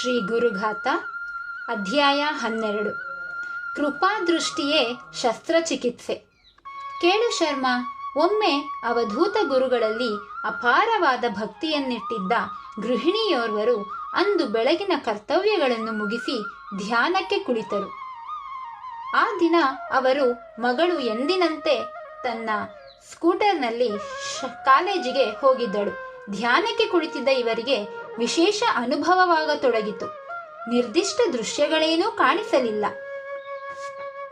ಶ್ರೀ ಗುರುಘಾತ, ಅಧ್ಯಾಯ ಹನ್ನೆರಡು. ಕೃಪಾದೃಷ್ಟಿಯೇ ಶಸ್ತ್ರಚಿಕಿತ್ಸೆ. ಕೇಳು ಶರ್ಮ, ಒಮ್ಮೆ ಅವಧೂತ ಗುರುಗಳಲ್ಲಿ ಅಪಾರವಾದ ಭಕ್ತಿಯನ್ನಿಟ್ಟಿದ್ದ ಗೃಹಿಣಿಯೋರ್ವರು ಅಂದು ಬೆಳಗಿನ ಕರ್ತವ್ಯಗಳನ್ನು ಮುಗಿಸಿ ಧ್ಯಾನಕ್ಕೆ ಕುಳಿತರು. ಆ ದಿನ ಅವರು ಮಗಳು ಎಂದಿನಂತೆ ತನ್ನ ಸ್ಕೂಟರ್ನಲ್ಲಿ ಕಾಲೇಜಿಗೆ ಹೋಗಿದ್ದಳು. ಧ್ಯಾನಕ್ಕೆ ಕುಳಿತಿದ್ದ ಇವರಿಗೆ ವಿಶೇಷ ಅನುಭವವಾಗತೊಡಗಿತು. ನಿರ್ದಿಷ್ಟ ದೃಶ್ಯಗಳೇನೂ ಕಾಣಿಸಲಿಲ್ಲ.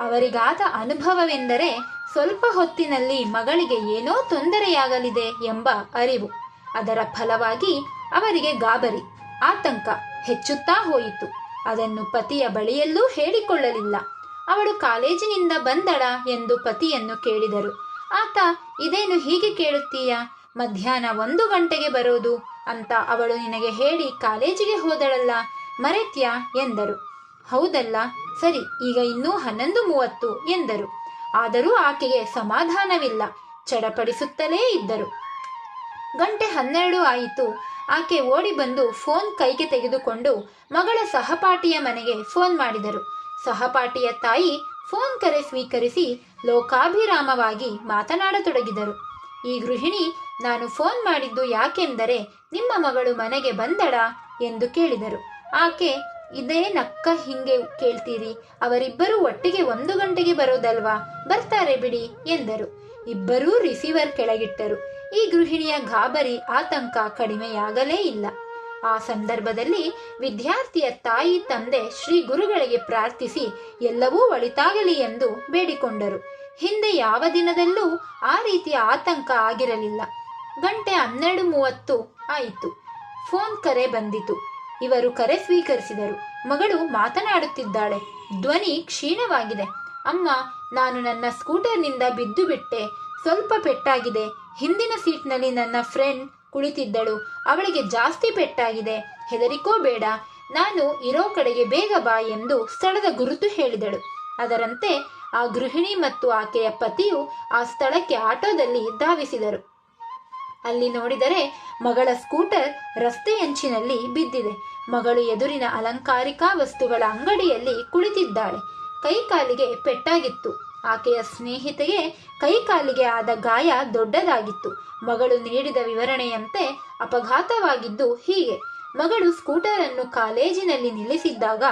ಅವರಿಗಾದ ಅನುಭವವೆಂದರೆ ಸ್ವಲ್ಪ ಹೊತ್ತಿನಲ್ಲಿ ಮಗಳಿಗೆ ಏನೋ ತೊಂದರೆಯಾಗಲಿದೆ ಎಂಬ ಅರಿವು. ಅದರ ಫಲವಾಗಿ ಅವರಿಗೆ ಗಾಬರಿ, ಆತಂಕ ಹೆಚ್ಚುತ್ತಾ ಹೋಯಿತು. ಅದನ್ನು ಪತಿಯ ಬಳಿಯಲ್ಲೂ ಹೇಳಿಕೊಳ್ಳಲಿಲ್ಲ. ಅವಳು ಕಾಲೇಜಿನಿಂದ ಬಂದಳ ಎಂದು ಪತಿಯನ್ನು ಕೇಳಿದರು. ಆತ, ಇದೇನು ಹೀಗೆ ಕೇಳುತ್ತೀಯಾ? ಮಧ್ಯಾಹ್ನ ಒಂದು ಗಂಟೆಗೆ ಬರೋದು? ಅಂತ ಅವಳು ನಿನಗೆ ಹೇಳಿ ಕಾಲೇಜಿಗೆ ಹೋದಳಲ್ಲ, ಮರೆತ್ಯಾ? ಎಂದರು. ಹೌದಲ್ಲ, ಸರಿ, ಈಗ ಇನ್ನೂ ಹನ್ನೊಂದು ಮೂವತ್ತು, ಎಂದರು. ಆದರೂ ಆಕೆಗೆ ಸಮಾಧಾನವಿಲ್ಲ, ಚಡಪಡಿಸುತ್ತಲೇ ಇದ್ದರು. ಗಂಟೆ ಹನ್ನೆರಡು ಆಯಿತು. ಆಕೆ ಓಡಿ ಬಂದು ಫೋನ್ ಕೈಗೆ ತೆಗೆದುಕೊಂಡು ಮಗಳ ಸಹಪಾಠಿಯ ಮನೆಗೆ ಫೋನ್ ಮಾಡಿದರು. ಸಹಪಾಠಿಯ ತಾಯಿ ಫೋನ್ ಕರೆ ಸ್ವೀಕರಿಸಿ ಲೋಕಾಭಿರಾಮವಾಗಿ ಮಾತನಾಡತೊಡಗಿದರು. ಈ ಗೃಹಿಣಿ ನಾನು ಫೋನ್ ಮಾಡಿದ್ದು ಯಾಕೆಂದರೆ ನಿಮ್ಮ ಮಗಳು ಮನೆಗೆ ಬಂದಳ ಎಂದು ಕೇಳಿದರು. ಆಕೆ, ಇದೇ ನಕ್ಕ ಹಿಂಗೆ ಕೇಳ್ತೀರಿ, ಅವರಿಬ್ಬರೂ ಒಟ್ಟಿಗೆ ಒಂದು ಗಂಟೆಗೆ ಬರೋದಲ್ವಾ? ಬರ್ತಾರೆ ಬಿಡಿ ಎಂದರು. ಇಬ್ಬರೂ ರಿಸೀವರ್ ಕೆಳಗಿಟ್ಟರು. ಈ ಗೃಹಿಣಿಯ ಗಾಬರಿ ಆತಂಕ ಕಡಿಮೆಯಾಗಲೇ ಇಲ್ಲ. ಆ ಸಂದರ್ಭದಲ್ಲಿ ವಿದ್ಯಾರ್ಥಿಯ ತಾಯಿ ತಂದೆ ಶ್ರೀ ಗುರುಗಳಿಗೆ ಪ್ರಾರ್ಥಿಸಿ ಎಲ್ಲವೂ ಒಳಿತಾಗಲಿ ಎಂದು ಬೇಡಿಕೊಂಡರು. ಹಿಂದೆ ಯಾವ ದಿನದಲ್ಲೂ ಆ ರೀತಿಯ ಆತಂಕ ಆಗಿರಲಿಲ್ಲ. ಗಂಟೆ ಹನ್ನೆರಡು ಮೂವತ್ತು ಆಯಿತು. ಫೋನ್ ಕರೆ ಬಂದಿತು. ಇವರು ಕರೆ ಸ್ವೀಕರಿಸಿದರು. ಮಗಳು ಮಾತನಾಡುತ್ತಿದ್ದಾಳೆ. ಧ್ವನಿ ಕ್ಷೀಣವಾಗಿದೆ. ಅಮ್ಮ, ನಾನು ನನ್ನ ಸ್ಕೂಟರ್ನಿಂದ ಬಿದ್ದು ಬಿಟ್ಟೆ. ಸ್ವಲ್ಪ ಪೆಟ್ಟಾಗಿದೆ. ಹಿಂದಿನ ಸೀಟ್ನಲ್ಲಿ ನನ್ನ ಫ್ರೆಂಡ್ ಕುಳಿತಿದ್ದಳು. ಅವಳಿಗೆ ಜಾಸ್ತಿ ಪೆಟ್ಟಾಗಿದೆ. ಹೆದರಿಕೋ ಬೇಡ. ನಾನು ಇರೋ ಕಡೆಗೆ ಬೇಗ ಬಾ ಎಂದು ಸ್ಥಳದ ಗುರುತು ಹೇಳಿದಳು. ಅದರಂತೆ ಆ ಗೃಹಿಣಿ ಮತ್ತು ಆಕೆಯ ಪತಿಯು ಆ ಸ್ಥಳಕ್ಕೆ ಆಟೋದಲ್ಲಿ ಧಾವಿಸಿದರು. ಅಲ್ಲಿ ನೋಡಿದರೆ ಮಗಳ ಸ್ಕೂಟರ್ ರಸ್ತೆಯಂಚಿನಲ್ಲಿ ಬಿದ್ದಿದೆ. ಮಗಳು ಎದುರಿನ ಅಲಂಕಾರಿಕ ವಸ್ತುಗಳ ಅಂಗಡಿಯಲ್ಲಿ ಕುಳಿತಿದ್ದಾಳೆ. ಕೈಕಾಲಿಗೆ ಪೆಟ್ಟಾಗಿತ್ತು. ಆಕೆಯ ಸ್ನೇಹಿತೆಗೆ ಕೈಕಾಲಿಗೆ ಆದ ಗಾಯ ದೊಡ್ಡದಾಗಿತ್ತು. ಮಗಳು ನೀಡಿದ ವಿವರಣೆಯಂತೆ ಅಪಘಾತವಾಗಿದ್ದು ಹೀಗೆ. ಮಗಳು ಸ್ಕೂಟರ್ ಅನ್ನು ಕಾಲೇಜಿನಲ್ಲಿ ನಿಲ್ಲಿಸಿದ್ದಾಗ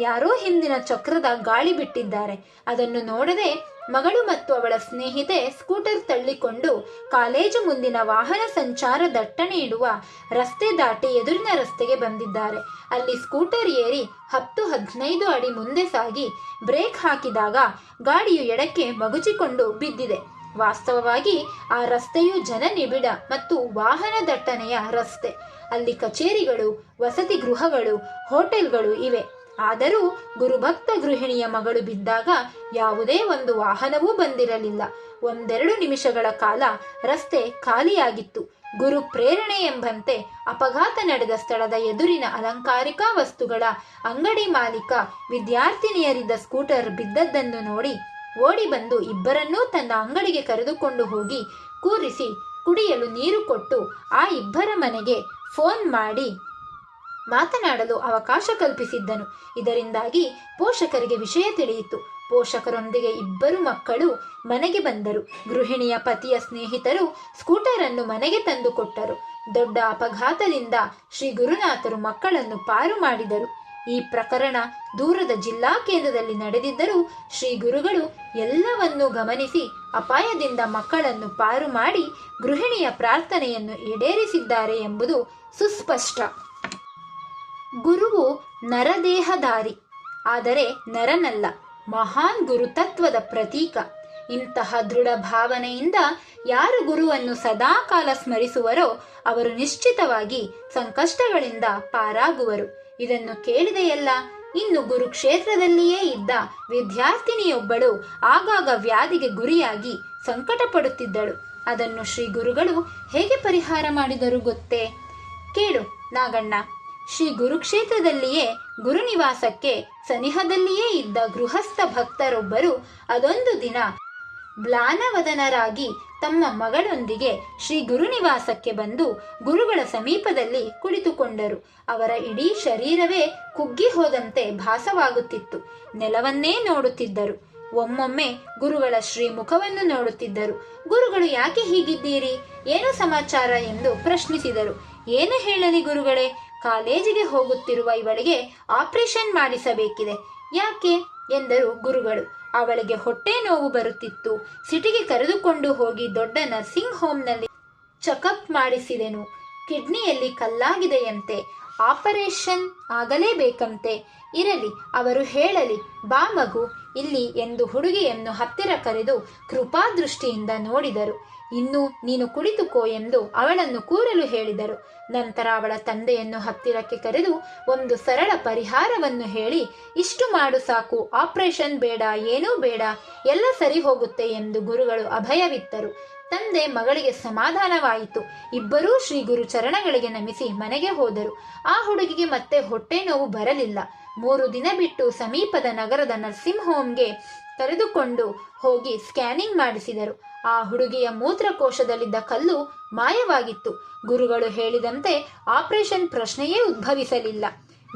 ಯಾರೋ ಹಿಂದಿನ ಚಕ್ರದ ಗಾಳಿ ಬಿಟ್ಟಿದ್ದಾರೆ. ಅದನ್ನು ನೋಡದೆ ಮಗಳು ಮತ್ತು ಅವಳ ಸ್ನೇಹಿತೆ ಸ್ಕೂಟರ್ ತಳ್ಳಿಕೊಂಡು ಕಾಲೇಜು ಮುಂದಿನ ವಾಹನ ಸಂಚಾರ ದಟ್ಟಣೆ ಇಡುವ ರಸ್ತೆ ದಾಟಿ ಎದುರಿನ ರಸ್ತೆಗೆ ಬಂದಿದ್ದಾರೆ. ಅಲ್ಲಿ ಸ್ಕೂಟರ್ ಏರಿ ಹತ್ತು ಹದಿನೈದು ಅಡಿ ಮುಂದೆ ಸಾಗಿ ಬ್ರೇಕ್ ಹಾಕಿದಾಗ ಗಾಡಿಯು ಎಡಕ್ಕೆ ಮಗುಚಿಕೊಂಡು ಬಿದ್ದಿದೆ. ವಾಸ್ತವವಾಗಿ ಆ ರಸ್ತೆಯು ಜನನಿಬಿಡ ಮತ್ತು ವಾಹನ ದಟ್ಟಣೆಯ ರಸ್ತೆ. ಅಲ್ಲಿ ಕಚೇರಿಗಳು, ವಸತಿ ಗೃಹಗಳು, ಹೋಟೆಲ್ಗಳು ಇವೆ. ಆದರೂ ಗುರುಭಕ್ತ ಗೃಹಿಣಿಯ ಮಗಳು ಬಿದ್ದಾಗ ಯಾವುದೇ ಒಂದು ವಾಹನವೂ ಬಂದಿರಲಿಲ್ಲ. ಒಂದೆರಡು ನಿಮಿಷಗಳ ಕಾಲ ರಸ್ತೆ ಖಾಲಿಯಾಗಿತ್ತು. ಗುರು ಪ್ರೇರಣೆ ಎಂಬಂತೆ ಅಪಘಾತ ನಡೆದ ಸ್ಥಳದ ಎದುರಿನ ಅಲಂಕಾರಿಕ ವಸ್ತುಗಳ ಅಂಗಡಿ ಮಾಲೀಕ ವಿದ್ಯಾರ್ಥಿನಿಯರಿದ್ದ ಸ್ಕೂಟರ್ ಬಿದ್ದದ್ದನ್ನು ನೋಡಿ ಓಡಿ ಬಂದು ಇಬ್ಬರನ್ನೂ ತನ್ನ ಅಂಗಡಿಗೆ ಕರೆದುಕೊಂಡು ಹೋಗಿ ಕೂರಿಸಿ ಕುಡಿಯಲು ನೀರು ಕೊಟ್ಟು ಆ ಇಬ್ಬರ ಮನೆಗೆ ಫೋನ್ ಮಾಡಿ ಮಾತನಾಡಲು ಅವಕಾಶ ಕಲ್ಪಿಸಿದ್ದನು. ಇದರಿಂದಾಗಿ ಪೋಷಕರಿಗೆ ವಿಷಯ ತಿಳಿಯಿತು. ಪೋಷಕರೊಂದಿಗೆ ಇಬ್ಬರು ಮಕ್ಕಳು ಮನೆಗೆ ಬಂದರು. ಗೃಹಿಣಿಯ ಪತಿಯ ಸ್ನೇಹಿತರು ಸ್ಕೂಟರ್ ಅನ್ನು ಮನೆಗೆ ತಂದುಕೊಟ್ಟರು ದೊಡ್ಡ ಅಪಘಾತದಿಂದ ಶ್ರೀ ಗುರುನಾಥರು ಮಕ್ಕಳನ್ನು ಪಾರು ಮಾಡಿದರು. ಈ ಪ್ರಕರಣ ದೂರದ ಜಿಲ್ಲಾ ಕೇಂದ್ರದಲ್ಲಿ ನಡೆದಿದ್ದರೂ ಶ್ರೀ ಗುರುಗಳು ಎಲ್ಲವನ್ನೂ ಗಮನಿಸಿ ಅಪಾಯದಿಂದ ಮಕ್ಕಳನ್ನು ಪಾರು ಮಾಡಿ ಗೃಹಿಣಿಯ ಪ್ರಾರ್ಥನೆಯನ್ನು ಈಡೇರಿಸಿದ್ದಾರೆ ಎಂಬುದು ಸುಸ್ಪಷ್ಟ. ಗುರುವು ನರದೇಹಧಾರಿ. ಆದರೆ ನರನಲ್ಲ, ಮಹಾನ್ ಗುರುತತ್ವದ ಪ್ರತೀಕ. ಇಂತಹ ದೃಢ ಭಾವನೆಯಿಂದ ಯಾರು ಗುರುವನ್ನು ಸದಾಕಾಲ ಸ್ಮರಿಸುವರೋ ಅವರು ನಿಶ್ಚಿತವಾಗಿ ಸಂಕಷ್ಟಗಳಿಂದ ಪಾರಾಗುವರು. ಇದನ್ನು ಕೇಳಿದೆಯಲ್ಲ, ಇನ್ನು ಗುರುಕ್ಷೇತ್ರದಲ್ಲಿಯೇ ಇದ್ದ ವಿದ್ಯಾರ್ಥಿನಿಯೊಬ್ಬಳು ಆಗಾಗ ವ್ಯಾಧಿಗೆ ಗುರಿಯಾಗಿ ಸಂಕಟ ಪಡುತ್ತಿದ್ದಳು ಅದನ್ನು ಶ್ರೀ ಗುರುಗಳು ಹೇಗೆ ಪರಿಹಾರ ಮಾಡಿದರು ಗೊತ್ತೇ? ಕೇಳು ನಾಗಣ್ಣ. ಶ್ರೀ ಗುರುಕ್ಷೇತ್ರದಲ್ಲಿಯೇ ಗುರುನಿವಾಸಕ್ಕೆ ಸನಿಹದಲ್ಲಿಯೇ ಇದ್ದ ಗೃಹಸ್ಥ ಭಕ್ತರೊಬ್ಬರು ಅದೊಂದು ದಿನ ಬ್ಲಾನವದನರಾಗಿ ತಮ್ಮ ಮಗಳೊಂದಿಗೆ ಶ್ರೀ ಗುರುನಿವಾಸಕ್ಕೆ ಬಂದು ಗುರುಗಳ ಸಮೀಪದಲ್ಲಿ ಕುಳಿತುಕೊಂಡರು. ಅವರ ಇಡೀ ಶರೀರವೇ ಕುಗ್ಗಿ ಹೋದಂತೆ ಭಾಸವಾಗುತ್ತಿತ್ತು. ನೆಲವನ್ನೇ ನೋಡುತ್ತಿದ್ದರು. ಒಮ್ಮೊಮ್ಮೆ ಗುರುಗಳ ಶ್ರೀ ಮುಖವನ್ನು ನೋಡುತ್ತಿದ್ದರು. ಗುರುಗಳು ಯಾಕೆ ಹೀಗಿದ್ದೀರಿ? ಏನು ಸಮಾಚಾರ ಎಂದು ಪ್ರಶ್ನಿಸಿದರು. ಏನು ಹೇಳಲಿ ಗುರುಗಳೇ? ಕಾಲೇಜಿಗೆ ಹೋಗುತ್ತಿರುವ ಇವಳಿಗೆ ಆಪರೇಷನ್ ಮಾಡಿಸಬೇಕಿದೆ. ಯಾಕೆ? ಎಂದರು ಗುರುಗಳು. ಅವಳಿಗೆ ಹೊಟ್ಟೆ ನೋವು ಬರುತ್ತಿತ್ತು. ಸಿಟಿಗೆ ಕರೆದುಕೊಂಡು ಹೋಗಿ ದೊಡ್ಡ ನರ್ಸಿಂಗ್ ಹೋಮ್ನಲ್ಲಿ ಚೆಕಪ್ ಮಾಡಿಸಿದೆನು. ಕಿಡ್ನಿಯಲ್ಲಿ ಕಲ್ಲಾಗಿದೆಯಂತೆ. ಆಪರೇಷನ್ ಆಗಲೇಬೇಕಂತೆ. ಇರಲಿ, ಅವರು ಹೇಳಲಿ. ಬಾ ಮಗು. ಇಲ್ಲಿ ಎಂದು ಹುಡುಗಿಯನ್ನು ಹತ್ತಿರ ಕರೆದು ಕೃಪಾದೃಷ್ಟಿಯಿಂದ ನೋಡಿದರು. ಇನ್ನು ನೀನು ಕುಳಿತುಕೋ ಎಂದು ಅವಳನ್ನು ಕೂರಲು ಹೇಳಿದರು. ನಂತರ ಅವಳ ತಂದೆಯನ್ನು ಹತ್ತಿರಕ್ಕೆ ಕರೆದು ಒಂದು ಸರಳ ಪರಿಹಾರವನ್ನು ಹೇಳಿ, ಇಷ್ಟು ಮಾಡು ಸಾಕು, ಆಪರೇಷನ್ ಬೇಡ, ಏನೂ ಬೇಡ, ಎಲ್ಲ ಸರಿ ಹೋಗುತ್ತೆ ಎಂದು ಗುರುಗಳು ಅಭಯವಿತ್ತರು. ತಂದೆ ಮಗಳಿಗೆ ಸಮಾಧಾನವಾಯಿತು. ಇಬ್ಬರೂ ಶ್ರೀ ಗುರು ಚರಣಗಳಿಗೆ ನಮಿಸಿ ಮನೆಗೆ ಹೋದರು. ಆ ಹುಡುಗಿಗೆ ಮತ್ತೆ ಹೊಟ್ಟೆ ನೋವು ಬರಲಿಲ್ಲ. ಮೂರು ದಿನ ಬಿಟ್ಟು ಸಮೀಪದ ನಗರದ ನರ್ಸಿಂಗ್ ಹೋಮ್ಗೆ ಕರೆದುಕೊಂಡು ಹೋಗಿ ಸ್ಕ್ಯಾನಿಂಗ್ ಮಾಡಿಸಿದರು. ಆ ಹುಡುಗಿಯ ಮೂತ್ರಕೋಶದಲ್ಲಿದ್ದ ಕಲ್ಲು ಮಾಯವಾಗಿತ್ತು. ಗುರುಗಳು ಹೇಳಿದಂತೆ ಆಪರೇಷನ್ ಪ್ರಶ್ನೆಯೇ ಉದ್ಭವಿಸಲಿಲ್ಲ.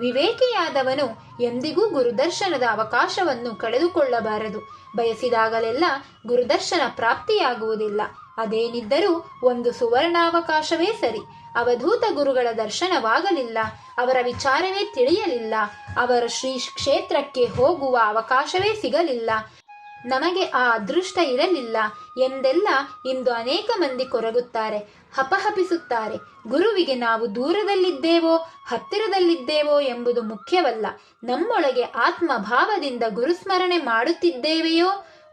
ವಿವೇಕಿಯಾದವನು ಎಂದಿಗೂ ಗುರುದರ್ಶನದ ಅವಕಾಶವನ್ನು ಕಳೆದುಕೊಳ್ಳಬಾರದು. ಬಯಸಿದಾಗಲೆಲ್ಲ ಗುರುದರ್ಶನ ಪ್ರಾಪ್ತಿಯಾಗುವುದಿಲ್ಲ. ಅದೇನಿದ್ದರೂ ಒಂದು ಸುವರ್ಣಾವಕಾಶವೇ ಸರಿ. ಅವಧೂತ ಗುರುಗಳ ದರ್ಶನವಾಗಲಿಲ್ಲ. ಅವರ ವಿಚಾರವೇ ತಿಳಿಯಲಿಲ್ಲ. ಅವರ ಶ್ರೀ ಕ್ಷೇತ್ರಕ್ಕೆ ಹೋಗುವ ಅವಕಾಶವೇ ಸಿಗಲಿಲ್ಲ. ನಮಗೆ ಆ ಅದೃಷ್ಟ ಇರಲಿಲ್ಲ. ಎಂದೆಲ್ಲ ಇಂದು ಅನೇಕ ಮಂದಿ ಕೊರಗುತ್ತಾರೆ, ಹಪಹಪಿಸುತ್ತಾರೆ. ಗುರುವಿಗೆ ನಾವು ದೂರದಲ್ಲಿದ್ದೇವೋ, ಹತ್ತಿರದಲ್ಲಿದ್ದೇವೋ ಎಂಬುದು ಮುಖ್ಯವಲ್ಲ. ನಮ್ಮೊಳಗೆ ಆತ್ಮಭಾವದಿಂದ ಗುರುಸ್ಮರಣೆ ಮಾಡುತ್ತಿದ್ದೇವೆಯೋ?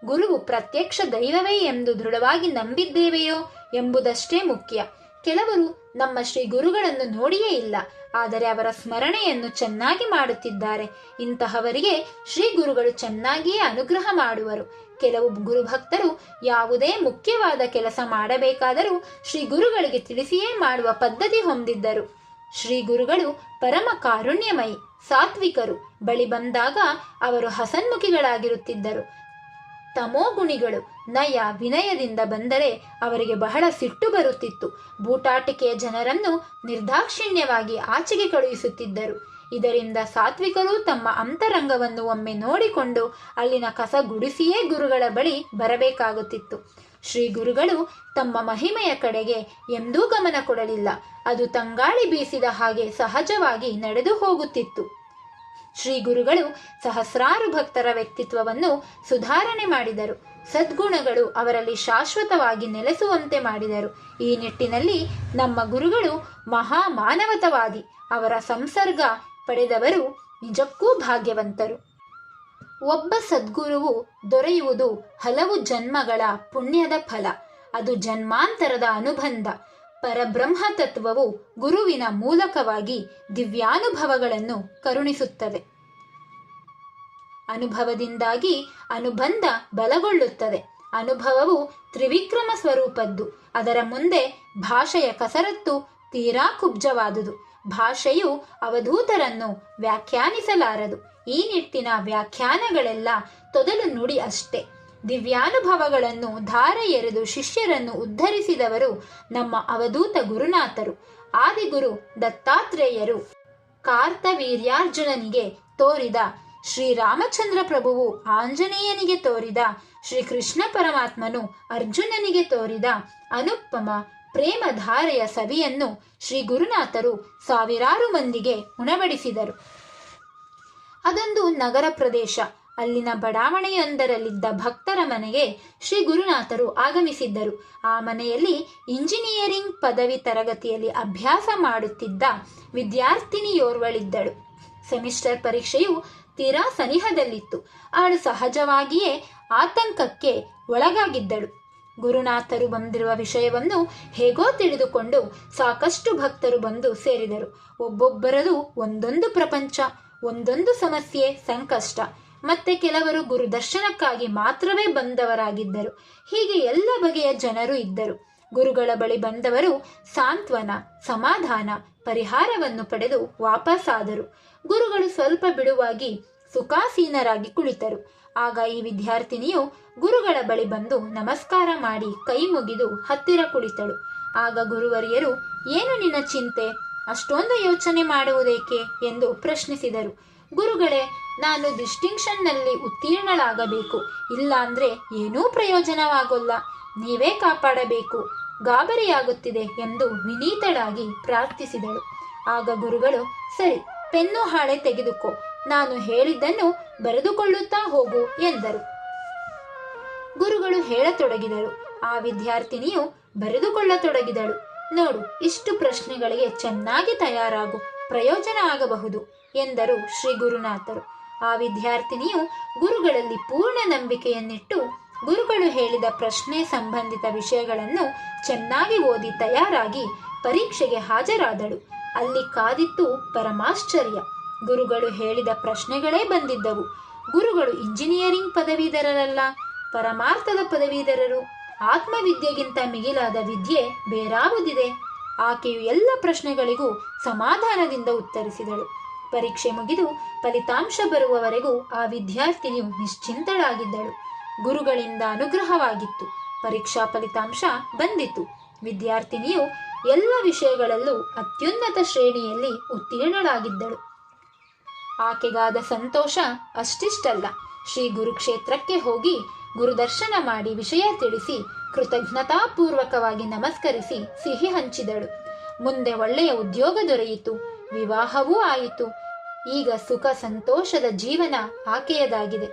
ಗುರುವು ಪ್ರತ್ಯಕ್ಷ ದೈವವೇ ಎಂದು ದೃಢವಾಗಿ ನಂಬಿದ್ದೇವೆಯೋ ಎಂಬುದಷ್ಟೇ ಮುಖ್ಯ. ಕೆಲವರು ನಮ್ಮ ಶ್ರೀ ಗುರುಗಳನ್ನು ನೋಡಿಯೇ ಇಲ್ಲ, ಆದರೆ ಅವರ ಸ್ಮರಣೆಯನ್ನು ಚೆನ್ನಾಗಿ ಮಾಡುತ್ತಿದ್ದಾರೆ. ಇಂತಹವರಿಗೆ ಶ್ರೀ ಗುರುಗಳು ಚೆನ್ನಾಗಿಯೇ ಅನುಗ್ರಹ ಮಾಡುವರು. ಕೆಲವು ಗುರುಭಕ್ತರು ಯಾವುದೇ ಮುಖ್ಯವಾದ ಕೆಲಸ ಮಾಡಬೇಕಾದರೂ ಶ್ರೀ ಗುರುಗಳಿಗೆ ತಿಳಿಸಿಯೇ ಮಾಡುವ ಪದ್ಧತಿ ಹೊಂದಿದ್ದರು. ಶ್ರೀ ಗುರುಗಳು ಪರಮ ಕಾರುಣ್ಯಮಯಿ, ಸಾತ್ವಿಕರು. ಬಳಿ ಬಂದಾಗ ಅವರು ಹಸನ್ಮುಖಿಗಳಾಗಿರುತ್ತಿದ್ದರು. ತಮೋಗುಣಿಗಳು ನಯ ವಿನಯದಿಂದ ಬಂದರೆ ಅವರಿಗೆ ಬಹಳ ಸಿಟ್ಟು ಬರುತ್ತಿತ್ತು. ಬೂಟಾಟಿಕೆಯ ಜನರನ್ನು ನಿರ್ದಾಕ್ಷಿಣ್ಯವಾಗಿ ಆಚೆಗೆ ಕಳುಹಿಸುತ್ತಿದ್ದರು. ಇದರಿಂದ ಸಾತ್ವಿಕರು ತಮ್ಮ ಅಂತರಂಗವನ್ನು ಒಮ್ಮೆ ನೋಡಿಕೊಂಡು ಅಲ್ಲಿನ ಕಸ ಗುಡಿಸಿಯೇ ಗುರುಗಳ ಬಳಿ ಬರಬೇಕಾಗುತ್ತಿತ್ತು. ಶ್ರೀ ಗುರುಗಳು ತಮ್ಮ ಮಹಿಮೆಯ ಕಡೆಗೆ ಎಂದೂ ಗಮನ ಕೊಡಲಿಲ್ಲ. ಅದು ತಂಗಾಳಿ ಬೀಸಿದ ಹಾಗೆ ಸಹಜವಾಗಿ ನಡೆದು ಹೋಗುತ್ತಿತ್ತು. ಶ್ರೀ ಗುರುಗಳು ಸಹಸ್ರಾರು ಭಕ್ತರ ವ್ಯಕ್ತಿತ್ವವನ್ನು ಸುಧಾರಣೆ ಮಾಡಿದರು. ಸದ್ಗುಣಗಳು ಅವರಲ್ಲಿ ಶಾಶ್ವತವಾಗಿ ನೆಲೆಸುವಂತೆ ಮಾಡಿದರು. ಈ ನಿಟ್ಟಿನಲ್ಲಿ ನಮ್ಮ ಗುರುಗಳು ಮಹಾ ಮಾನವತವಾದಿ ಅವರ ಸಂಸರ್ಗ ಪಡೆದವರು ನಿಜಕ್ಕೂ ಭಾಗ್ಯವಂತರು. ಒಬ್ಬ ಸದ್ಗುರುವು ದೊರೆಯುವುದು ಹಲವು ಜನ್ಮಗಳ ಪುಣ್ಯದ ಫಲ. ಅದು ಜನ್ಮಾಂತರದ ಅನುಬಂಧ. ಪರಬ್ರಹ್ಮ ತತ್ವವು ಗುರುವಿನ ಮೂಲಕವಾಗಿ ದಿವ್ಯಾನುಭವಗಳನ್ನು ಕರುಣಿಸುತ್ತದೆ. ಅನುಭವದಿಂದಾಗಿ ಅನುಬಂಧ ಬಲಗೊಳ್ಳುತ್ತದೆ. ಅನುಭವವು ತ್ರಿವಿಕ್ರಮ ಸ್ವರೂಪದ್ದು. ಅದರ ಮುಂದೆ ಭಾಷೆಯ ಕಸರತ್ತು ತೀರಾ ಕುಬ್ಜವಾದುದು. ಭಾಷೆಯು ಅವಧೂತರನ್ನು ವ್ಯಾಖ್ಯಾನಿಸಲಾರದು. ಈ ನಿಟ್ಟಿನ ವ್ಯಾಖ್ಯಾನಗಳೆಲ್ಲ ತೊದಲು ನುಡಿ ಅಷ್ಟೇ. ದಿವ್ಯಾನುಭವಗಳನ್ನು ಧಾರೆ ಎರೆದು ಶಿಷ್ಯರನ್ನು ಉದ್ಧರಿಸಿದವರು ನಮ್ಮ ಅವಧೂತ ಗುರುನಾಥರು. ಆದಿಗುರು ದತ್ತಾತ್ರೇಯರು. ಕಾರ್ತವೀರ್ಯಾರ್ಜುನನಿಗೆ ತೋರಿದ ಶ್ರೀರಾಮಚಂದ್ರ ಪ್ರಭುವು ಆಂಜನೇಯನಿಗೆ ತೋರಿದ ಶ್ರೀಕೃಷ್ಣ ಪರಮಾತ್ಮನು ಅರ್ಜುನನಿಗೆ ತೋರಿದ ಅನುಪಮ ಪ್ರೇಮಧಾರೆಯ ಸವಿಯನ್ನು ಶ್ರೀ ಗುರುನಾಥರು ಸಾವಿರಾರು ಮಂದಿಗೆ ಉಣಬಡಿಸಿದರು. ಅದೊಂದು ನಗರ ಪ್ರದೇಶ. ಅಲ್ಲಿನ ಬಡಾವಣೆಯೊಂದರಲ್ಲಿದ್ದ ಭಕ್ತರ ಮನೆಗೆ ಶ್ರೀ ಗುರುನಾಥರು ಆಗಮಿಸಿದ್ದರು. ಆ ಮನೆಯಲ್ಲಿ ಇಂಜಿನಿಯರಿಂಗ್ ಪದವಿ ತರಗತಿಯಲ್ಲಿ ಅಭ್ಯಾಸ ಮಾಡುತ್ತಿದ್ದ ವಿದ್ಯಾರ್ಥಿನಿಯೋರ್ವಳಿದ್ದಳು. ಸೆಮಿಸ್ಟರ್ ಪರೀಕ್ಷೆಯು ತೀರಾ ಸನಿಹದಲ್ಲಿತ್ತು. ಅವಳು ಸಹಜವಾಗಿಯೇ ಆತಂಕಕ್ಕೆ ಒಳಗಾಗಿದ್ದಳು. ಗುರುನಾಥರು ಬಂದಿರುವ ವಿಷಯವನ್ನು ಹೇಗೋ ತಿಳಿದುಕೊಂಡು ಸಾಕಷ್ಟು ಭಕ್ತರು ಬಂದು ಸೇರಿದರು. ಒಬ್ಬೊಬ್ಬರದು ಒಂದೊಂದು ಪ್ರಪಂಚ, ಒಂದೊಂದು ಸಮಸ್ಯೆ, ಸಂಕಷ್ಟ. ಮತ್ತೆ ಕೆಲವರು ಗುರು ದರ್ಶನಕ್ಕಾಗಿ ಮಾತ್ರವೇ ಬಂದವರಾಗಿದ್ದರು. ಹೀಗೆ ಎಲ್ಲ ಬಗೆಯ ಜನರು ಇದ್ದರು. ಗುರುಗಳ ಬಳಿ ಬಂದವರು ಸಾಂತ್ವನ, ಸಮಾಧಾನ, ಪರಿಹಾರವನ್ನು ಪಡೆದು ವಾಪಸ್ಸಾದರು ಗುರುಗಳು ಸ್ವಲ್ಪ ಬಿಡುವಾಗಿ ಸುಖಾಸೀನರಾಗಿ ಕುಳಿತರು. ಆಗ ಈ ವಿದ್ಯಾರ್ಥಿನಿಯು ಗುರುಗಳ ಬಳಿ ಬಂದು ನಮಸ್ಕಾರ ಮಾಡಿ ಕೈ ಮುಗಿದು ಹತ್ತಿರ ಕುಳಿತಳು. ಆಗ ಗುರುವರಿಯರು, ಏನು ನಿನ್ನ ಚಿಂತೆ? ಅಷ್ಟೊಂದು ಯೋಚನೆ ಮಾಡುವುದೇಕೆ? ಎಂದು ಪ್ರಶ್ನಿಸಿದರು. ಗುರುಗಳೇ, ನಾನು ಡಿಸ್ಟಿಂಕ್ಷನ್ನಲ್ಲಿ ಉತ್ತೀರ್ಣಳಾಗಬೇಕು. ಇಲ್ಲಾಂದ್ರೆ ಏನೂ ಪ್ರಯೋಜನವಾಗೋಲ್ಲ. ನೀವೇ ಕಾಪಾಡಬೇಕು. ಗಾಬರಿಯಾಗುತ್ತಿದೆ ಎಂದು ವಿನೀತಳಾಗಿ ಪ್ರಾರ್ಥಿಸಿದಳು. ಆಗ ಗುರುಗಳು, ಸರಿ, ಪೆನ್ನು ಹಾಳೆ ತೆಗೆದುಕೋ. ನಾನು ಹೇಳಿದ್ದನ್ನು ಬರೆದುಕೊಳ್ಳುತ್ತಾ ಹೋಗು ಎಂದರು. ಗುರುಗಳು ಹೇಳತೊಡಗಿದರು. ಆ ವಿದ್ಯಾರ್ಥಿನಿಯು ಬರೆದುಕೊಳ್ಳತೊಡಗಿದಳು. ನೋಡು, ಇಷ್ಟು ಪ್ರಶ್ನೆಗಳಿಗೆ ಚೆನ್ನಾಗಿ ತಯಾರಾಗು. ಪ್ರಯೋಜನ ಆಗಬಹುದು. ಎಂದರು ಶ್ರೀ ಗುರುನಾಥರು. ಆ ವಿದ್ಯಾರ್ಥಿನಿಯು ಗುರುಗಳಲ್ಲಿ ಪೂರ್ಣ ನಂಬಿಕೆಯನ್ನಿಟ್ಟು ಗುರುಗಳು ಹೇಳಿದ ಪ್ರಶ್ನೆ ಸಂಬಂಧಿತ ವಿಷಯಗಳನ್ನು ಚೆನ್ನಾಗಿ ಓದಿ ತಯಾರಾಗಿ ಪರೀಕ್ಷೆಗೆ ಹಾಜರಾದಳು. ಅಲ್ಲಿ ಕಾದಿತ್ತು ಪರಮಾಶ್ಚರ್ಯ. ಗುರುಗಳು ಹೇಳಿದ ಪ್ರಶ್ನೆಗಳೇ ಬಂದಿದ್ದವು. ಗುರುಗಳು ಇಂಜಿನಿಯರಿಂಗ್ ಪದವೀಧರರಲ್ಲ, ಪರಮಾರ್ಥದ ಪದವೀಧರರು. ಆತ್ಮವಿದ್ಯೆಗಿಂತ ಮಿಗಿಲಾದ ವಿದ್ಯೆ ಬೇರಾವುದಿದೆ. ಆಕೆಯು ಎಲ್ಲ ಪ್ರಶ್ನೆಗಳಿಗೂ ಸಮಾಧಾನದಿಂದ ಉತ್ತರಿಸಿದಳು. ಪರೀಕ್ಷೆ ಮುಗಿದು ಫಲಿತಾಂಶ ಬರುವವರೆಗೂ ಆ ವಿದ್ಯಾರ್ಥಿನಿಯು ನಿಶ್ಚಿಂತಳಾಗಿದ್ದಳು. ಗುರುಗಳಿಂದ ಅನುಗ್ರಹವಾಗಿತ್ತು. ಪರೀಕ್ಷಾ ಫಲಿತಾಂಶ ಬಂದಿತು. ವಿದ್ಯಾರ್ಥಿನಿಯು ಎಲ್ಲ ವಿಷಯಗಳಲ್ಲೂ ಅತ್ಯುನ್ನತ ಶ್ರೇಣಿಯಲ್ಲಿ ಉತ್ತೀರ್ಣಳಾಗಿದ್ದಳು. ಆಕೆಗಾದ ಸಂತೋಷ ಅಷ್ಟಿಷ್ಟಲ್ಲ. ಶ್ರೀ ಗುರುಕ್ಷೇತ್ರಕ್ಕೆ ಹೋಗಿ ಗುರುದರ್ಶನ ಮಾಡಿ ವಿಷಯ ತಿಳಿಸಿ ಕೃತಜ್ಞತಾಪೂರ್ವಕವಾಗಿ ನಮಸ್ಕರಿಸಿ ಸಿಹಿ ಹಂಚಿದಳು. ಮುಂದೆ ಒಳ್ಳೆಯ ಉದ್ಯೋಗ ದೊರೆಯಿತು. ವಿವಾಹವೂ ಆಯಿತು. ಈಗ ಸುಖ ಸಂತೋಷದ ಜೀವನ ಆಕೆಯದಾಗಿದೆ.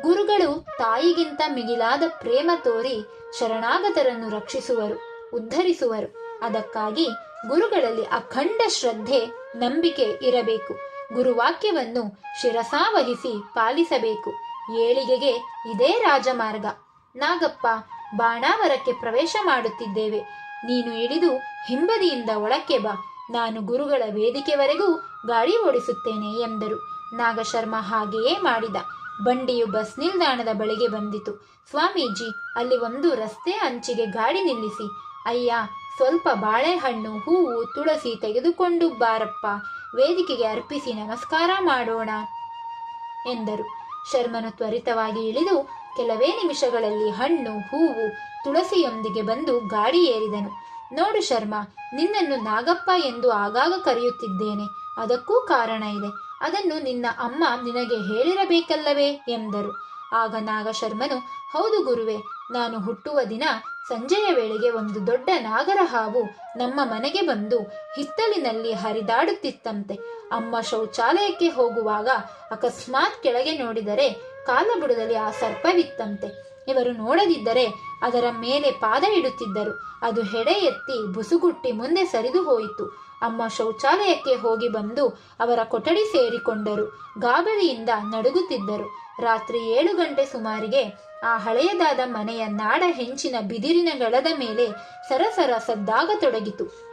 ಗುರುಗಳು ತಾಯಿಗಿಂತ ಮಿಗಿಲಾದ ಪ್ರೇಮ ತೋರಿ ಶರಣಾಗತರನ್ನು ರಕ್ಷಿಸುವರು, ಉದ್ಧರಿಸುವರು. ಅದಕ್ಕಾಗಿ ಗುರುಗಳಲ್ಲಿ ಅಖಂಡ ಶ್ರದ್ಧೆ, ನಂಬಿಕೆ ಇರಬೇಕು. ಗುರುವಾಕ್ಯವನ್ನು ಶಿರಸಾವಹಿಸಿ ಪಾಲಿಸಬೇಕು. ಏಳಿಗೆಗೆ ಇದೇ ರಾಜಮಾರ್ಗ. ನಾಗಪ್ಪ, ಬಾಣಾವರಕ್ಕೆ ಪ್ರವೇಶ ಮಾಡುತ್ತಿದ್ದೇವೆ. ನೀನು ಇಳಿದು ಹಿಂಬದಿಯಿಂದ ಒಳಕ್ಕೆ ಬಾ. ನಾನು ಗುರುಗಳ ವೇದಿಕೆವರೆಗೂ ಗಾಡಿ ಓಡಿಸುತ್ತೇನೆ ಎಂದರು. ನಾಗಶರ್ಮ ಹಾಗೆಯೇ ಮಾಡಿದ. ಬಂಡಿಯು ಬಸ್ ನಿಲ್ದಾಣದ ಬಳಿಗೆ ಬಂದಿತು. ಸ್ವಾಮೀಜಿ, ಅಲ್ಲಿ ಒಂದು ರಸ್ತೆ ಅಂಚಿಗೆ ಗಾಡಿ ನಿಲ್ಲಿಸಿ. ಅಯ್ಯ, ಸ್ವಲ್ಪ ಬಾಳೆಹಣ್ಣು, ಹೂವು, ತುಳಸಿ ತೆಗೆದುಕೊಂಡು ಬಾರಪ್ಪ. ವೇದಿಕೆಗೆ ಅರ್ಪಿಸಿ ನಮಸ್ಕಾರ ಮಾಡೋಣ ಎಂದರು. ಶರ್ಮನು ತ್ವರಿತವಾಗಿ ಇಳಿದು ಕೆಲವೇ ನಿಮಿಷಗಳಲ್ಲಿ ಹಣ್ಣು, ಹೂವು, ತುಳಸಿಯೊಂದಿಗೆ ಬಂದು ಗಾಡಿ ಏರಿದನು. ನೋಡು ಶರ್ಮ, ನಿನ್ನನ್ನು ನಾಗಪ್ಪ ಎಂದು ಆಗಾಗ ಕರೆಯುತ್ತಿದ್ದೇನೆ. ಅದಕ್ಕೂ ಕಾರಣ ಇದೆ. ಅದನ್ನು ನಿನ್ನ ಅಮ್ಮ ನಿನಗೆ ಹೇಳಿರಬೇಕಲ್ಲವೇ? ಎಂದರು. ಆಗ ನಾಗಶರ್ಮನು, ಹೌದು ಗುರುವೆ, ನಾನು ಹುಟ್ಟುವ ದಿನ ಸಂಜೆಯ ವೇಳೆಗೆ ಒಂದು ದೊಡ್ಡ ನಾಗರ ಹಾವು ನಮ್ಮ ಮನೆಗೆ ಬಂದು ಹಿತ್ತಲಿನಲ್ಲಿ ಹರಿದಾಡುತ್ತಿತ್ತಂತೆ. ಅಮ್ಮ ಶೌಚಾಲಯಕ್ಕೆ ಹೋಗುವಾಗ ಅಕಸ್ಮಾತ್ ಕೆಳಗೆ ನೋಡಿದರೆ ಕಾಲಬುಡದಲ್ಲಿ ಆ ಸರ್ಪವಿತ್ತಂತೆ. ಇವರು ನೋಡದಿದ್ದರೆ ಅದರ ಮೇಲೆ ಪಾದ ಇಡುತ್ತಿದ್ದರು ಅದು ಹೆಡೆ ಎತ್ತಿ ಬುಸುಗುಟ್ಟಿ ಮುಂದೆ ಸರಿದು ಹೋಯಿತು. ಅಮ್ಮ ಶೌಚಾಲಯಕ್ಕೆ ಹೋಗಿ ಬಂದು ಅವರ ಕೊಠಡಿ ಸೇರಿಕೊಂಡರು. ಗಾಬರಿಯಿಂದ ನಡುಗುತ್ತಿದ್ದರು. ರಾತ್ರಿ ಏಳು ಗಂಟೆ ಸುಮಾರಿಗೆ ಆ ಹಳೆಯದಾದ ಮನೆಯ ನಾಡ ಹೆಂಚಿನ ಬಿದಿರಿನ ಗಳದ ಮೇಲೆ ಸರಸರ ಸದ್ದಾಗತೊಡಗಿತು.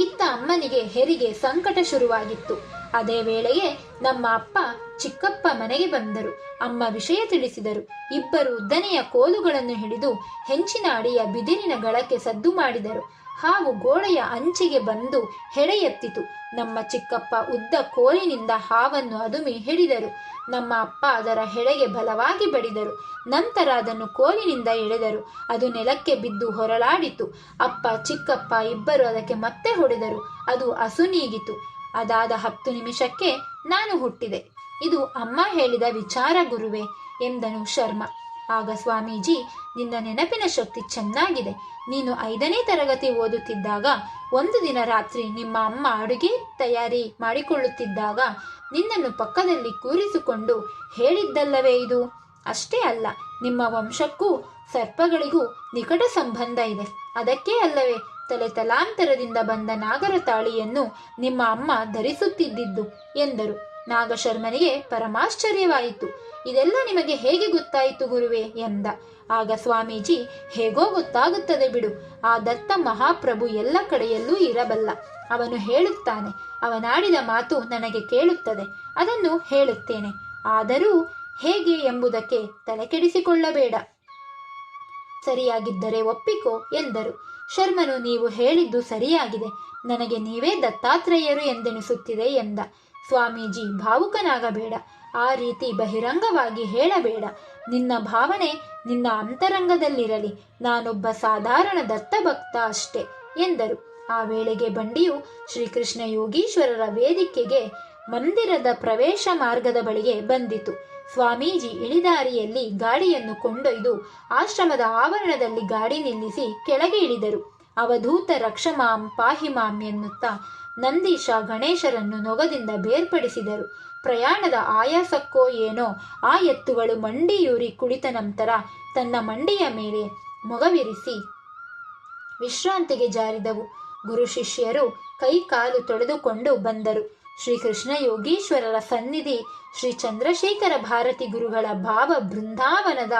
ಇತ್ತ ಅಮ್ಮನಿಗೆ ಹೆರಿಗೆ ಸಂಕಟ ಶುರುವಾಗಿತ್ತು. ಅದೇ ವೇಳೆಗೆ ನಮ್ಮ ಅಪ್ಪ ಚಿಕ್ಕಪ್ಪ ಮನೆಗೆ ಬಂದರು. ಅಮ್ಮ ವಿಷಯ ತಿಳಿಸಿದರು. ಇಬ್ಬರು ಉದ್ದನೆಯ ಕೋಲುಗಳನ್ನು ಹಿಡಿದು ಹೆಂಚಿನ ಅಡಿಯ ಬಿದಿರಿನ ಗಳಕ್ಕೆ ಸದ್ದು ಮಾಡಿದರು. ಹಾವು ಗೋಡೆಯ ಅಂಚಿಗೆ ಬಂದು ಹೆಡೆ ಎತ್ತಿತು ನಮ್ಮ ಚಿಕ್ಕಪ್ಪ ಉದ್ದ ಕೋಲಿನಿಂದ ಹಾವನ್ನು ಅದುಮಿ ಹಿಡಿದರು. ನಮ್ಮ ಅಪ್ಪ ಅದರ ಹೆಡೆಗೆ ಬಲವಾಗಿ ಬಡಿದರು. ನಂತರ ಅದನ್ನು ಕೋಲಿನಿಂದ ಎಳೆದರು. ಅದು ನೆಲಕ್ಕೆ ಬಿದ್ದು ಹೊರಳಾಡಿತು ಅಪ್ಪ, ಚಿಕ್ಕಪ್ಪ ಇಬ್ಬರು ಅದಕ್ಕೆ ಮತ್ತೆ ಹೊಡೆದರು. ಅದು ಅಸುನೀಗಿತು ಅದಾದ ಹತ್ತು ನಿಮಿಷಕ್ಕೆ ನಾನು ಹುಟ್ಟಿದೆ. ಇದು ಅಮ್ಮ ಹೇಳಿದ ವಿಚಾರ ಗುರುವೆ ಎಂದನು ಶರ್ಮ. ಆಗ ಸ್ವಾಮೀಜಿ, ನಿನ್ನ ನೆನಪಿನ ಶಕ್ತಿ ಚೆನ್ನಾಗಿದೆ. ನೀನು ಐದನೇ ತರಗತಿ ಓದುತ್ತಿದ್ದಾಗ, ಒಂದು ದಿನ ರಾತ್ರಿ ನಿಮ್ಮ ಅಮ್ಮ ಅಡುಗೆ ತಯಾರಿ ಮಾಡಿಕೊಳ್ಳುತ್ತಿದ್ದಾಗ, ನಿನ್ನನ್ನು ಪಕ್ಕದಲ್ಲಿ ಕೂರಿಸಿಕೊಂಡು ಹೇಳಿದ್ದಲ್ಲವೇ ಇದು? ಅಷ್ಟೇ ಅಲ್ಲ, ನಿಮ್ಮ ವಂಶಕ್ಕೂ ಸರ್ಪಗಳಿಗೂ ನಿಕಟ ಸಂಬಂಧ ಇದೆ. ಅದಕ್ಕೆ ಅಲ್ಲವೇ, ತಲೆ ತಲಾಂತರದಿಂದ ಬಂದ ನಾಗರ ತಾಳಿಯನ್ನು ನಿಮ್ಮ ಅಮ್ಮ ಧರಿಸುತ್ತಿದ್ದಿದ್ದು, ಎಂದರು. ನಾಗಶರ್ಮನಿಗೆ ಪರಮಾಶ್ಚರ್ಯವಾಯಿತು. ಇದೆಲ್ಲ ನಿಮಗೆ ಹೇಗೆ ಗೊತ್ತಾಯಿತು ಗುರುವೆ ಎಂದ. ಆಗ ಸ್ವಾಮೀಜಿ, ಹೇಗೋ ಗೊತ್ತಾಗುತ್ತದೆ ಬಿಡು. ಆ ದತ್ತ ಮಹಾಪ್ರಭು ಎಲ್ಲ ಕಡೆಯಲ್ಲೂ ಇರಬಲ್ಲ. ಅವನು ಹೇಳುತ್ತಾನೆ, ಅವನಾಡಿದ ಮಾತು ನನಗೆ ಕೇಳುತ್ತದೆ, ಅದನ್ನು ಹೇಳುತ್ತೇನೆ. ಆದರೂ ಹೇಗೆ ಎಂಬುದಕ್ಕೆ ತಲೆಕೆಡಿಸಿಕೊಳ್ಳಬೇಡ. ಸರಿಯಾಗಿದ್ದರೆ ಒಪ್ಪಿಕೋ ಎಂದರು. ಶರ್ಮನು, ನೀವು ಹೇಳಿದ್ದು ಸರಿಯಾಗಿದೆ. ನನಗೆ ನೀವೇ ದತ್ತಾತ್ರೇಯರು ಎಂದೆನಿಸುತ್ತಿದೆ ಎಂದ. ಸ್ವಾಮೀಜಿ, ಭಾವುಕನಾಗಬೇಡ. ಆ ರೀತಿ ಬಹಿರಂಗವಾಗಿ ಹೇಳಬೇಡ. ನಿನ್ನ ಭಾವನೆ ನಿನ್ನ ಅಂತರಂಗದಲ್ಲಿರಲಿ. ನಾನೊಬ್ಬ ಸಾಧಾರಣ ದತ್ತಭಕ್ತ ಅಷ್ಟೇ, ಎಂದರು. ಆ ವೇಳೆಗೆ ಬಂಡಿಯು ಶ್ರೀಕೃಷ್ಣ ಯೋಗೀಶ್ವರರ ವೇದಿಕೆಗೆ ಮಂದಿರದ ಪ್ರವೇಶ ಮಾರ್ಗದ ಬಳಿಗೆ ಬಂದಿತು. ಸ್ವಾಮೀಜಿ ಇಳಿದಾರಿಯಲ್ಲಿ ಗಾಡಿಯನ್ನು ಕೊಂಡೊಯ್ದು ಆಶ್ರಮದ ಆವರಣದಲ್ಲಿ ಗಾಡಿ ನಿಲ್ಲಿಸಿ ಕೆಳಗೆ ಇಳಿದರು. ಅವಧೂತ ರಕ್ಷಮಾಂ ಪಾಹಿಮಾಂ ಎನ್ನುತ್ತಾ ನಂದೀಶ ಗಣೇಶರನ್ನು ನೊಗದಿಂದ ಬೇರ್ಪಡಿಸಿದರು. ಪ್ರಯಾಣದ ಆಯಾಸಕ್ಕೋ ಏನೋ ಆ ಎತ್ತುಗಳು ಮಂಡಿಯೂರಿ ಕುಳಿತ ನಂತರ ತನ್ನ ಮಂಡಿಯ ಮೇಲೆ ಮೊಗವಿರಿಸಿ ವಿಶ್ರಾಂತಿಗೆ ಜಾರಿದವು. ಗುರು ಶಿಷ್ಯರು ಕೈ ಕಾಲು ತೊಳೆದುಕೊಂಡು ಬಂದರು. ಶ್ರೀಕೃಷ್ಣ ಯೋಗೀಶ್ವರರ ಸನ್ನಿಧಿ ಶ್ರೀ ಚಂದ್ರಶೇಖರ ಭಾರತಿ ಗುರುಗಳ ಭಾವ ಬೃಂದಾವನದ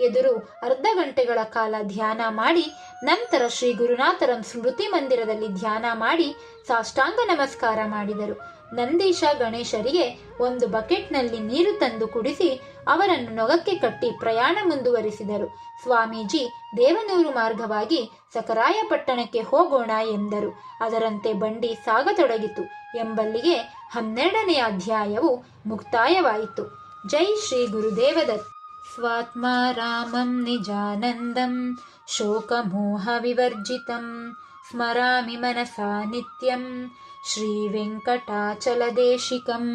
ಎದುರು ಅರ್ಧ ಗಂಟೆಗಳ ಕಾಲ ಧ್ಯಾನ ಮಾಡಿ ನಂತರ ಶ್ರೀ ಗುರುನಾಥರ ಸ್ಮೃತಿ ಮಂದಿರದಲ್ಲಿ ಧ್ಯಾನ ಮಾಡಿ ಸಾಷ್ಟಾಂಗ ನಮಸ್ಕಾರ ಮಾಡಿದರು. ನಂದೀಶ ಗಣೇಶರಿಗೆ ಒಂದು ಬಕೆಟ್ನಲ್ಲಿ ನೀರು ತಂದು ಕುಡಿಸಿ ಅವರನ್ನು ನೊಗಕ್ಕೆ ಕಟ್ಟಿ ಪ್ರಯಾಣ ಮುಂದುವರಿಸಿದರು. ಸ್ವಾಮೀಜಿ ದೇವನೂರು ಮಾರ್ಗವಾಗಿ ಸಕರಾಯಪಟ್ಟಣಕ್ಕೆ ಹೋಗೋಣ ಎಂದರು. ಅದರಂತೆ ಬಂಡಿ ಸಾಗತೊಡಗಿತು. ಎಂಬಲ್ಲಿಗೆ ಹನ್ನೆರಡನೆಯ ಅಧ್ಯಾಯವು ಮುಕ್ತಾಯವಾಯಿತು. ಜೈ ಶ್ರೀ ಗುರುದೇವದತ್. ಸ್ವಾತ್ಮ ರಾಮಂ ನಿಜಾನಂದಂ, ಶೋಕಮೋಹ ವಿವರ್ಜಿತಂ, ಸ್ಮರಾಮಿ श्रीवेङ्कटाचलदेशिकम्